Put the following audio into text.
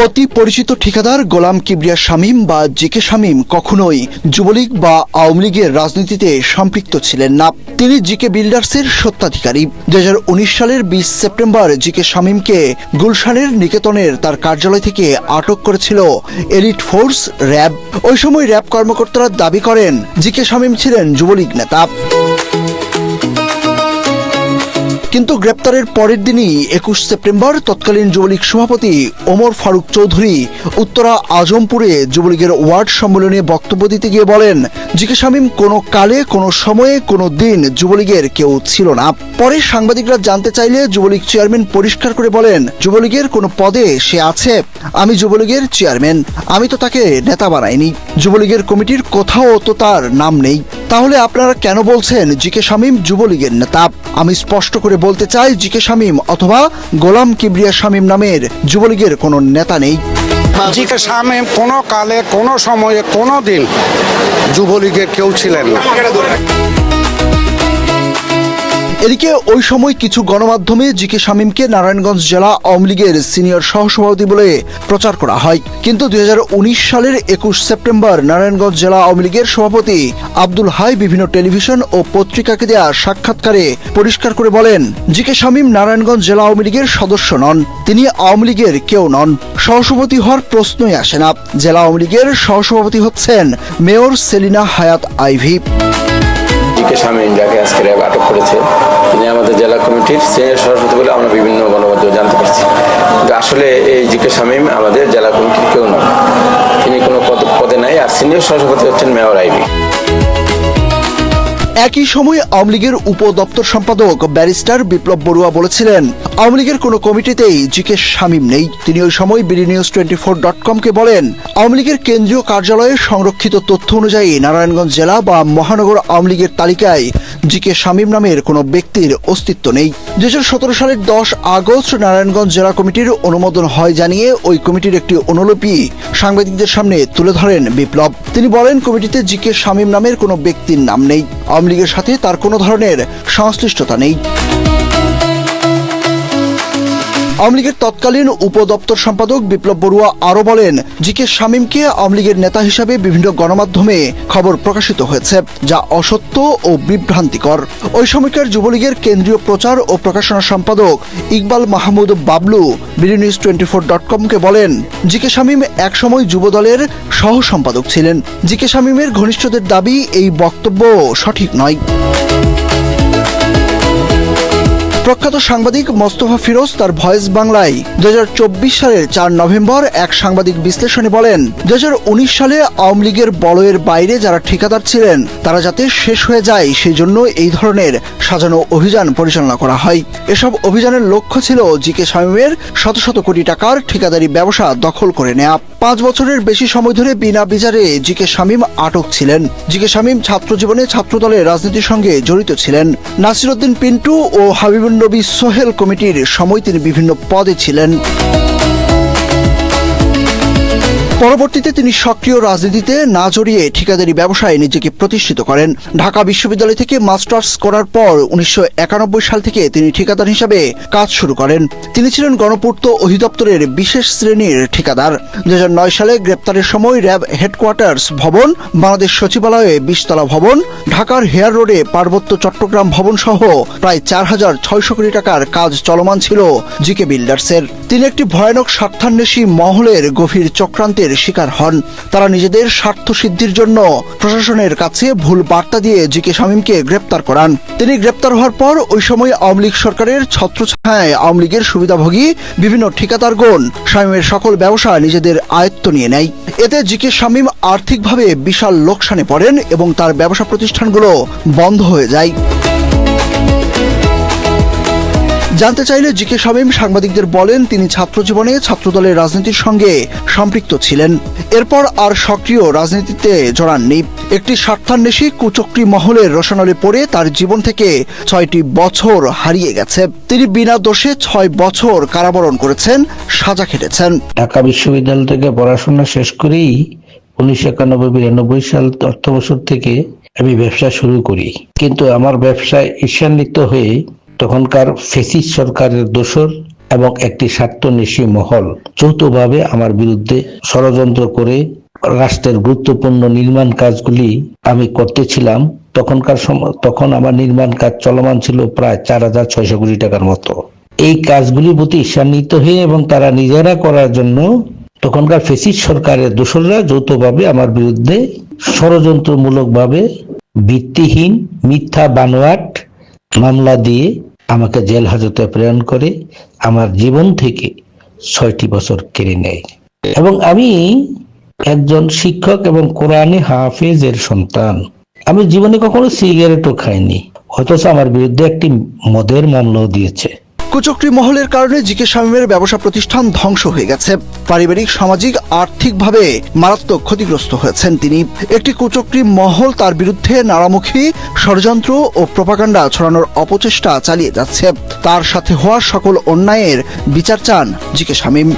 অতি পরিচিত ঠিকাদার গোলাম কিবরিয়া শামীম বা জিকে শামীম কখনোই যুবলীগ বা আওয়ামী লীগের রাজনীতিতে সম্পৃক্ত ছিলেন না। তিনি জি জিকে বিল্ডার্সের সত্ত্বাধিকারী দু সালের বিশ সেপ্টেম্বর জিকে শামীমকে গুলশানের নিকেতনের তার কার্যালয় থেকে আটক করেছিল এলিট ফোর্স র্যাব। ওই সময় র্যাব কর্মকর্তারা দাবি করেন, জিকে শামীম ছিলেন যুবলীগ নেতা। কিন্তু গ্রেপ্তারের পরের দিনই একুশ সেপ্টেম্বর তৎকালীন যুবলীগ সভাপতি ওমর ফারুক চৌধুরী উত্তরা আজমপুরে যুবলীগের ওয়ার্ড সম্মেলনে বক্তব্য দিতে গিয়ে বলেন জিকে শামীম কোনো কালে, কোনো সময়ে, কোনো দিন যুবলীগের কেউ ছিল না। পরে সাংবাদিকরা জানতে চাইলে যুবলীগ চেয়ারম্যান পরিষ্কার করে বলেন, যুবলীগের কোনো পদে সে আছে। আমি যুবলীগের চেয়ারম্যান। আমি তো তাকে নেতা বানাইনি। যুবলীগের কমিটির কোথাও তো তার নাম নেই। তাহলে আপনারা কেন বলছেন জিকে শামীম যুবলীগের নেতা? আমি স্পষ্ট করে বলতে চাই জিকে শামীম অথবা গোলাম কিবরিয়া শামীম নামের যুবলীগের কোনো নেতা নেই। জিকে শামীম কোনো কালে, কোনো সময়ে, কোনো দিন যুবলীগের কেউ ছিলেন না। এদিকে ওই সময় কিছু গণমাধ্যমে জি কে শামীমকে নারায়ণগঞ্জ জেলা আওয়ামী লীগের সিনিয়র সহসভাপতি বলে প্রচার করা হয়। কিন্তু দু হাজার উনিশ সালের একুশ সেপ্টেম্বর নারায়ণগঞ্জ জেলা আওয়ামী লীগের সভাপতি আব্দুল হাই বিভিন্ন টেলিভিশন ও পত্রিকাকে দেয়া সাক্ষাৎকারে পরিষ্কার করে বলেন জি কে শামীম নারায়ণগঞ্জ জেলা আওয়ামী লীগের সদস্য নন। তিনি আওয়ামী লীগের কেউ নন। সহসভাপতি হওয়ার প্রশ্নই আসে না। জেলা আওয়ামী লীগের সহসভাপতি হচ্ছেন মেয়র সেলিনা হায়াত আইভি। জিকে স্বামী যাকে আজকে র্যাব আটক করেছে। তিনি আমাদের জেলা কমিটির সিনিয়র সভাপতি বলে আমরা বিভিন্ন গণমাধ্যমে জানতে পারছি। কিন্তু আসলে এই জিকে শামীম আমাদের জেলা কমিটির কেউ নয় তিনি কোনো পদ নাই আর সিনিয়র সভাপতি হচ্ছেন মেয়র আইবি। একই সময়ে আওয়ামী লীগের উপদপ্তর সম্পাদক ব্যারিস্টার বিপ্লব বড়ুয়া বলেছিলেন আওয়ামী লীগের কোনো কমিটিতেই জিকে শামীম নেই। তিনি ওই সময় BD news twenty four dot কমকে বলেন, আওয়ামী লীগের কেন্দ্রীয় কার্যালয়ে সংরক্ষিত তথ্য অনুযায়ী নারায়ণগঞ্জ জেলা বা মহানগর আওয়ামী লীগের তালিকায় জিকে শামীম নামের কোনো ব্যক্তির অস্তিত্ব নেই। দু দুই সালের দশ আগস্ট নারায়ণগঞ্জ জেলা কমিটির অনুমোদন হয় জানিয়ে ওই কমিটির একটি অনুলিপি সাংবাদিকদের সামনে তুলে ধরেন বিপ্লব। তিনি বলেন, কমিটিতে জিকে শামীম নামের কোনো ব্যক্তির নাম নেই। আওয়ামী লীগের সাথে তার কোনো ধরনের সংশ্লিষ্টতা নেই। আওয়ামী লীগের তৎকালীন উপদপ্তর সম্পাদক বিপ্লব বড়ুয়া আরও বলেন, জিকে শামীমকে আওয়ামী লীগের নেতা হিসাবে বিভিন্ন গণমাধ্যমে খবর প্রকাশিত হয়েছে, যা অসত্য ও বিভ্রান্তিকর। ওই সময়কার যুবলীগের কেন্দ্রীয় প্রচার ও প্রকাশনা সম্পাদক Iqbal Mahmud Bablu BD news twenty four dot কমকে বলেন, জিকে শামীম একসময় যুবদলের সহ সম্পাদক ছিলেন। জিকে শামীমের ঘনিষ্ঠদের দাবি, এই বক্তব্য সঠিক নয়। প্রখ্যাত সাংবাদিক মোস্তফা ফিরোজ তার ভয়েস বাংলায় দু হাজার চব্বিশ সালের চার নভেম্বর এক সাংবাদিক বিশ্লেষণে বলেন দু হাজার উনিশ সালে আওয়ামী লীগের বলয়ের বাইরে যারা ঠিকাদার ছিলেন, তারা যাতে শেষ হয়ে যায়, সেই জন্য এই ধরনের সাজানো অভিযান পরিচালনা করা হয়। এসব অভিযানের লক্ষ্য ছিল জি কে শামীমের শত শত কোটি টাকার ঠিকাদারি ব্যবসা দখল করে নেয়া। পাঁচ বছরের বেশি সময় ধরে বিনা বিচারে জিকে শামীম আটক ছিলেন। জি কে শামীম ছাত্র জীবনে ছাত্রদলের রাজনীতির সঙ্গে জড়িত ছিলেন। নাসিরউদ্দিন পিন্টু ও হাবিবুন নবী সোহেল কমিটির সময় তিনি বিভিন্ন পদে ছিলেন। পরবর্তীতে তিনি সক্রিয় রাজনীতিতে না জড়িয়ে ঠিকাদারি ব্যবসায় নিজেকে প্রতিষ্ঠিত করেন। ঢাকা বিশ্ববিদ্যালয় থেকে মাস্টার্স করার পর উনিশশো একানব্বই সাল থেকে তিনি ঠিকাদার হিসাবে কাজ শুরু করেন। তিনি ছিলেন গণপূর্ত অধিদপ্তরের বিশেষ শ্রেণির ঠিকাদার। দু হাজার নয় সালে গ্রেপ্তারের সময় র্যাব হেডকোয়ার্টার্স ভবন, বাংলাদেশ সচিবালয়ে বিশতলা ভবন, ঢাকার হেয়ার রোডে পার্বত্য চট্টগ্রাম ভবন সহ প্রায় চার হাজার ছয়শো কোটি টাকার কাজ চলমান ছিল জিকে বিল্ডার্সের। তিনি একটি ভয়ানক স্বার্থান্বেষী মহলের গভীর চক্রান্তের শিকার হন। তারা নিজেদের স্বার্থ সিদ্ধির জন্য প্রশাসনের কাছে ভুল বার্তা দিয়ে জিকে শামীমকে গ্রেপ্তার করান। তিনি গ্রেপ্তার হওয়ার পর ওই সময় আওয়ামী লীগ সরকারের ছত্রছায়ায় আওয়ামী লীগের সুবিধাভোগী বিভিন্ন ঠিকাদারগণ শামীমের সকল ব্যবসা নিজেদের আয়ত্ত নিয়ে নেয়। এতে জিকে শামীম আর্থিকভাবে বিশাল লোকসানে পড়েন এবং তার ব্যবসা প্রতিষ্ঠানগুলো বন্ধ হয়ে যায়। জানতে চাইলে জিকে শামীম সাংবাদিকদের বলেন, তিনি ছাত্র জীবনে ছাত্রদলের রাজনীতির সঙ্গে সম্পৃক্ত ছিলেন। এরপর আর সক্রিয় রাজনীতিতে জড়াননি। একটি স্বার্থান্বেষী কুচক্রী মহলের রোশনালে পড়ে তার জীবন থেকে ছয়টি বছর হারিয়ে গেছে। তিনি বিনা দোষে ছয় বছর কারাবরণ করেছেন, সাজা খেটেছেন। ঢাকা বিশ্ববিদ্যালয় থেকে পড়াশোনা শেষ করেই উনিশশো একানব্বই বিরানব্বই সাল অর্থ বছর থেকে আমি ব্যবসা শুরু করি। কিন্তু আমার ব্যবসায় ঈর্ষান্বিত হয়ে তখনকার ফেসিস সরকারের দোসর এবং একটি স্বার্থন্বেষী মহল। যৌথভাবে আমার বিরুদ্ধে ষড়যন্ত্র করে রাষ্ট্রের গুরুত্বপূর্ণ নির্মাণ কাজগুলি আমি করতেছিলাম। তখনকার সময় তখন আমার নির্মাণ কাজ চলমান ছিল প্রায় চার হাজার ছয়শো কোটি টাকার মতো। এই কাজগুলির প্রতি ঈর্ষান্বিত হয়ে এবং তারা নিজেরা করার জন্য তখনকার ফেসিস সরকারের দোসররা যৌথভাবে আমার বিরুদ্ধে ষড়যন্ত্রমূলকভাবে ভিত্তিহীন মিথ্যা বানোয়াট মামলা দিয়ে আমাকে জেল হাজতে প্রেরণ করে আমার জীবন থেকে ছয়টি বছর কেড়ে নেয়। এবং আমি একজন শিক্ষক এবং কোরআনে হাফেজের সন্তান। আমি জীবনে কখনো সিগারেটও খাইনি, অথচ আমার বিরুদ্ধে একটি মদের মামলাও দিয়েছে। কুচক্রি মহলের কারণে জিকে শামীমের ব্যবসা প্রতিষ্ঠান ধ্বংস হয়ে গেছে। পারিবারিক, সামাজিক, আর্থিকভাবে মারাত্মক ক্ষতিগ্রস্ত হয়েছেন তিনি। একটি কুচক্রি মহল তার বিরুদ্ধে নাড়ামুখী ষড়যন্ত্র ও প্রপাকাণ্ডা ছড়ানোর অপচেষ্টা চালিয়ে যাচ্ছে। তার সাথে হওয়া সকল অন্যায়ের বিচার চান জিকে শামীম